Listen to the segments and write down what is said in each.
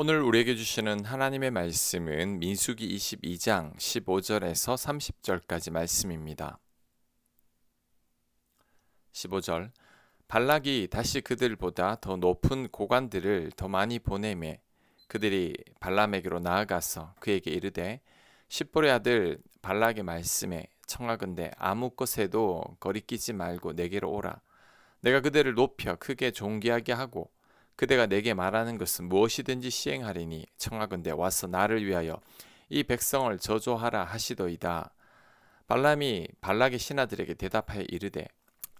오늘 우리에게 주시는 하나님의 말씀은 민수기 22장 15절에서 30절까지 말씀입니다. 15절 발락이 다시 그들보다 더 높은 고관들을 더 많이 보내매 그들이 발람에게로 나아가서 그에게 이르되 십보의 아들 발락의 말씀에 청하건대 아무 것에도 거리끼지 말고 내게로 오라 내가 그들을 높여 크게 존귀하게 하고 그대가 내게 말하는 것은 무엇이든지 시행하리니 청하건대 와서 나를 위하여 이 백성을 저조하라 하시더이다. 발람이 발락의 신하들에게 대답하여 이르되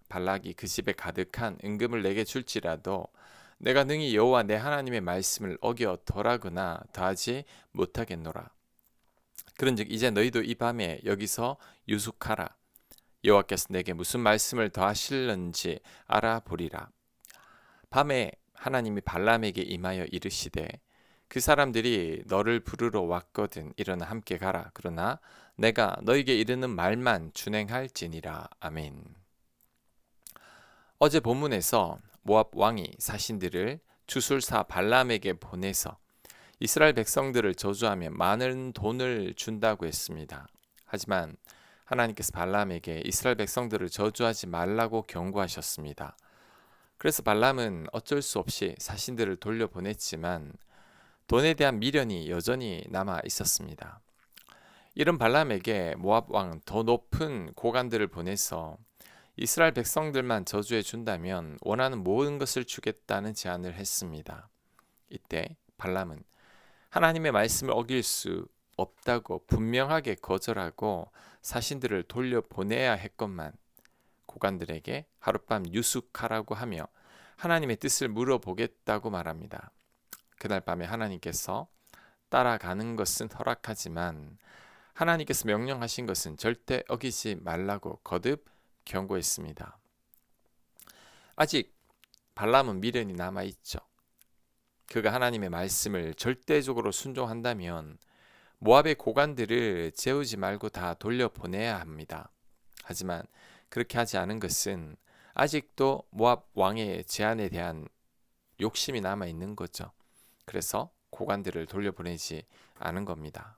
발락이 그 집에 가득한 은금을 내게 줄지라도 내가 능히 여호와 내 하나님의 말씀을 어겨 덜하거나 더하지 못하겠노라. 그런즉 이제 너희도 이 밤에 여기서 유숙하라. 여호와께서 내게 무슨 말씀을 더하실는지 알아보리라. 밤에 하나님이 발람에게 임하여 이르시되 그 사람들이 너를 부르러 왔거든 일어나 함께 가라 그러나 내가 너에게 이르는 말만 준행할지니라 아멘. 어제 본문에서 모압 왕이 사신들을 주술사 발람에게 보내서 이스라엘 백성들을 저주하며 많은 돈을 준다고 했습니다. 하지만 하나님께서 발람에게 이스라엘 백성들을 저주하지 말라고 경고하셨습니다. 그래서 발람은 어쩔 수 없이 사신들을 돌려보냈지만 돈에 대한 미련이 여전히 남아 있었습니다. 이런 발람에게 모압 왕 더 높은 고관들을 보내서 이스라엘 백성들만 저주해 준다면 원하는 모든 것을 주겠다는 제안을 했습니다. 이때 발람은 하나님의 말씀을 어길 수 없다고 분명하게 거절하고 사신들을 돌려보내야 했건만 고관들에게 하룻밤 유숙하라고 하며 하나님의 뜻을 물어보겠다고 말합니다. 그날 밤에 하나님께서 따라가는 것은 허락하지만 하나님께서 명령하신 것은 절대 어기지 말라고 거듭 경고했습니다. 아직 발람은 미련이 남아 있죠. 그가 하나님의 말씀을 절대적으로 순종한다면 모압의 고관들을 재우지 말고 다 돌려보내야 합니다. 하지만 그렇게 하지 않은 것은 아직도 모압 왕의 제안에 대한 욕심이 남아 있는 거죠. 그래서 고관들을 돌려보내지 않은 겁니다.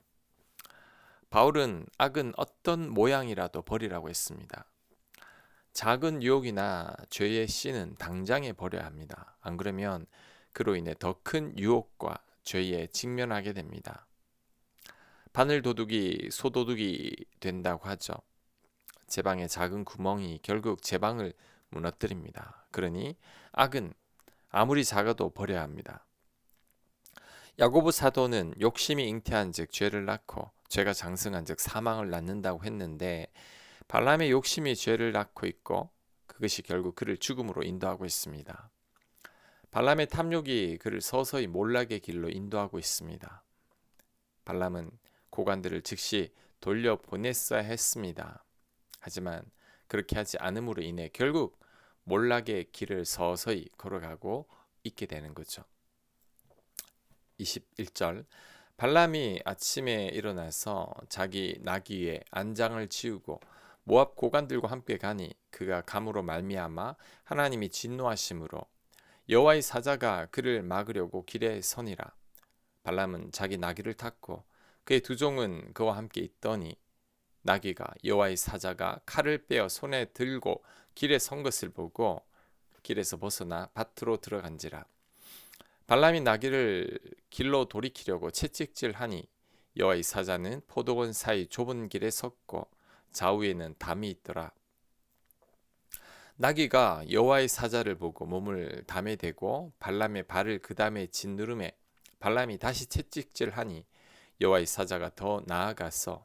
바울은 악은 어떤 모양이라도 버리라고 했습니다. 작은 유혹이나 죄의 씨는 당장에 버려야 합니다. 안 그러면 그로 인해 더 큰 유혹과 죄에 직면하게 됩니다. 바늘 도둑이 소도둑이 된다고 하죠. 제 방에 작은 구멍이 결국 제 방을 무너뜨립니다. 그러니 악은 아무리 작아도 버려야 합니다. 야고보 사도는 욕심이 잉태한즉 죄를 낳고 죄가 장성한즉 사망을 낳는다고 했는데 발람의 욕심이 죄를 낳고 있고 그것이 결국 그를 죽음으로 인도하고 있습니다. 발람의 탐욕이 그를 서서히 몰락의 길로 인도하고 있습니다. 발람은 고관들을 즉시 돌려보냈어야 했습니다. 하지만 그렇게 하지 않음으로 인해 결국 몰락의 길을 서서히 걸어가고 있게 되는 거죠. 21절 발람이 아침에 일어나서 자기 나귀 에 안장을 치우고 모압 고관들과 함께 가니 그가 감으로 말미암아 하나님이 진노하심으로 여호와의 사자가 그를 막으려고 길에 서니라 발람은 자기 나귀를 탔고 그의 두 종은 그와 함께 있더니 나귀가 여호와의 사자가 칼을 빼어 손에 들고 길에 선 것을 보고 길에서 벗어나 밭으로 들어간지라. 발람이 나귀를 길로 돌이키려고 채찍질하니 여호와의 사자는 포도원 사이 좁은 길에 섰고 좌우에는 담이 있더라. 나귀가 여호와의 사자를 보고 몸을 담에 대고 발람의 발을 그 담에 짓누름에 발람이 다시 채찍질하니 여호와의 사자가 더 나아가서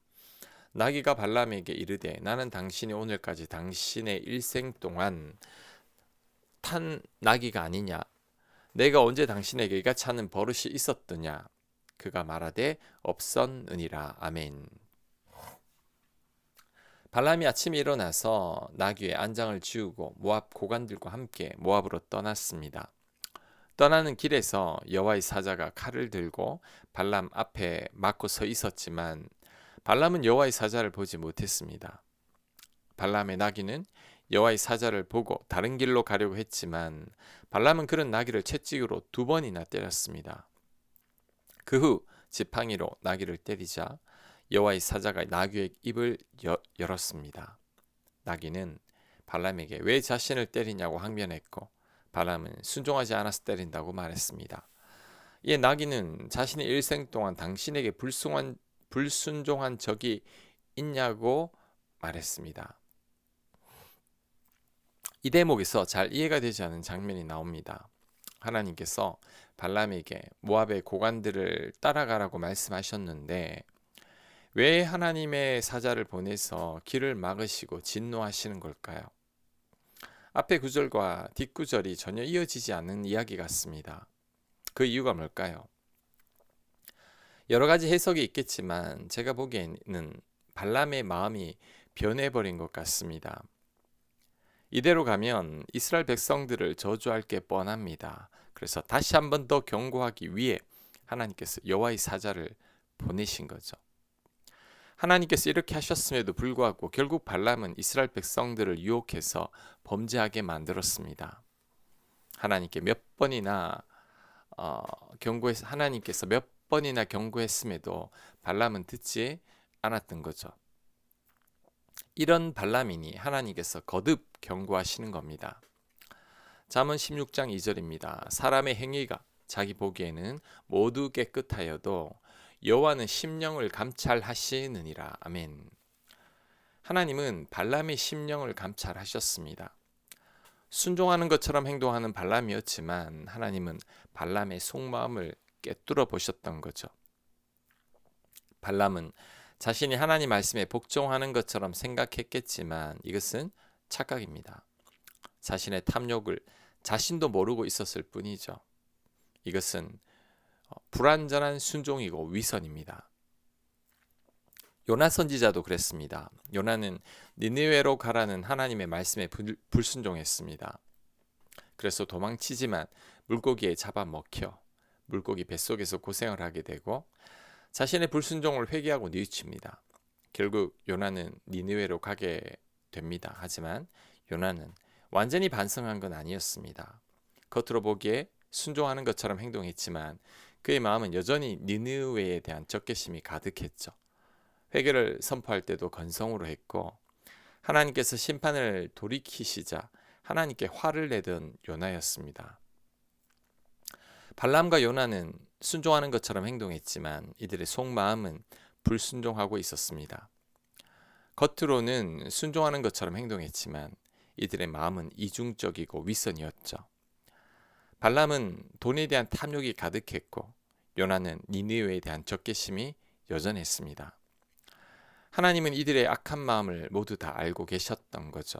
나귀가 발람에게 이르되 나는 당신이 오늘까지 당신의 일생 동안 탄 나귀가 아니냐? 내가 언제 당신에게 이같이 하는 버릇이 있었더냐? 그가 말하되 없었느니라. 아멘. 발람이 아침에 일어나서 나귀의 안장을 지우고 모압 고관들과 함께 모압으로 떠났습니다. 떠나는 길에서 여호와의 사자가 칼을 들고 발람 앞에 막고 서 있었지만 발람은 여호와의 사자를 보지 못했습니다. 발람의 나귀는 여호와의 사자를 보고 다른 길로 가려고 했지만 발람은 그런 나귀를 채찍으로 두 번이나 때렸습니다. 그 후 지팡이로 나귀를 때리자 여호와의 사자가 나귀의 입을 여, 열었습니다. 나귀는 발람에게 왜 자신을 때리냐고 항변했고 발람은 순종하지 않아서 때린다고 말했습니다. 이에 나귀는 자신의 일생 동안 당신에게 불순한, 불순종한 적이 있냐고 말했습니다. 이 대목에서 잘 이해가 되지 않은 장면이 나옵니다. 하나님께서 발람에게 모압의 고관들을 따라가라고 말씀하셨는데 왜 하나님의 사자를 보내서 길을 막으시고 진노하시는 걸까요? 앞에 구절과 뒷구절이 전혀 이어지지 않는 이야기 같습니다. 그 이유가 뭘까요? 여러 가지 해석이 있겠지만 제가 보기에는 발람의 마음이 변해버린 것 같습니다. 이대로 가면 이스라엘 백성들을 저주할 게 뻔합니다. 그래서 다시 한 번 더 경고하기 위해 하나님께서 여호와의 사자를 보내신 거죠. 하나님께서 이렇게 하셨음에도 불구하고 결국 발람은 이스라엘 백성들을 유혹해서 범죄하게 만들었습니다. 하나님께 몇 번이나 어, 경고했 하나님께서 몇 번이나 경고했음에도 발람은 듣지 않았던 거죠. 이런 발람이니 하나님께서 거듭 경고하시는 겁니다. 잠언 16장 2절입니다. 사람의 행위가 자기 보기에는 모두 깨끗하여도 여호와는 심령을 감찰하시느니라. 아멘. 하나님은 발람의 심령을 감찰하셨습니다. 순종하는 것처럼 행동하는 발람이었지만 하나님은 발람의 속마음을 깨뚫어 보셨던 거죠. 발람은 자신이 하나님 말씀에 복종하는 것처럼 생각했겠지만 이것은 착각입니다. 자신의 탐욕을 자신도 모르고 있었을 뿐이죠. 이것은 어, 불완전한 순종이고 위선입니다. 요나 선지자도 그랬습니다. 요나는 니느웨로 가라는 하나님의 말씀에 불, 불순종했습니다. 그래서 도망치지만 물고기에 잡아먹혀 물고기 뱃속에서 고생을 하게 되고 자신의 불순종을 회개하고 뉘우칩니다. 결국 요나는 니느웨로 가게 됩니다. 하지만 요나는 완전히 반성한 건 아니었습니다. 겉으로 보기에 순종하는 것처럼 행동했지만 그의 마음은 여전히 니느웨에 대한 적개심이 가득했죠. 회개를 선포할 때도 건성으로 했고 하나님께서 심판을 돌이키시자 하나님께 화를 내던 요나였습니다. 발람과 요나는 순종하는 것처럼 행동했지만 이들의 속마음은 불순종하고 있었습니다. 겉으로는 순종하는 것처럼 행동했지만 이들의 마음은 이중적이고 위선이었죠. 발람은 돈에 대한 탐욕이 가득했고 요나는 니느웨에 대한 적개심이 여전했습니다. 하나님은 이들의 악한 마음을 모두 다 알고 계셨던 거죠.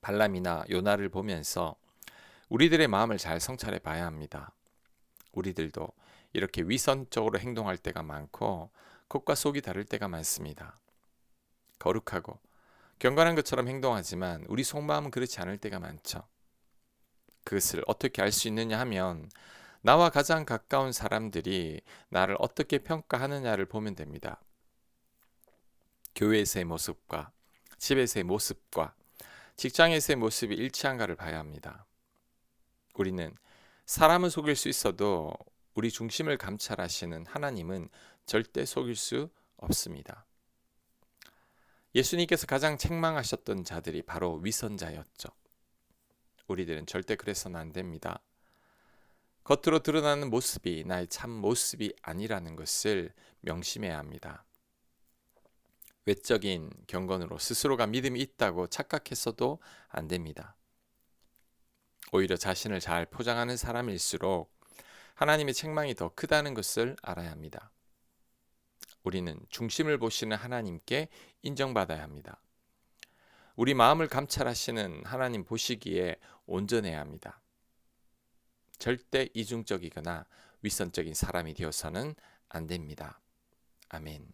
발람이나 요나를 보면서 우리들의 마음을 잘 성찰해 봐야 합니다. 우리들도 이렇게 위선적으로 행동할 때가 많고 겉과 속이 다를 때가 많습니다. 거룩하고 경건한 것처럼 행동하지만 우리 속마음은 그렇지 않을 때가 많죠. 그것을 어떻게 알 수 있느냐 하면 나와 가장 가까운 사람들이 나를 어떻게 평가하느냐를 보면 됩니다. 교회에서의 모습과 집에서의 모습과 직장에서의 모습이 일치한가를 봐야 합니다. 우리는 사람은 속일 수 있어도 우리 중심을 감찰하시는 하나님은 절대 속일 수 없습니다. 예수님께서 가장 책망하셨던 자들이 바로 위선자였죠. 우리들은 절대 그래서는 안 됩니다. 겉으로 드러나는 모습이 나의 참 모습이 아니라는 것을 명심해야 합니다. 외적인 경건으로 스스로가 믿음이 있다고 착각했어도 안 됩니다. 오히려 자신을 잘 포장하는 사람일수록 하나님의 책망이 더 크다는 것을 알아야 합니다. 우리는 중심을 보시는 하나님께 인정받아야 합니다. 우리 마음을 감찰하시는 하나님 보시기에 온전해야 합니다. 절대 이중적이거나 윗선적인 사람이 되어서는 안 됩니다. 아멘.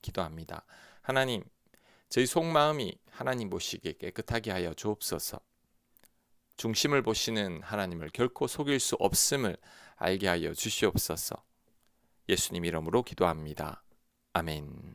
기도합니다. 하나님, 저희 속마음이 하나님 보시기에 깨끗하게 하여 주옵소서. 중심을 보시는 하나님을 결코 속일 수 없음을 알게 하여 주시옵소서. 예수님 이름으로 기도합니다. 아멘.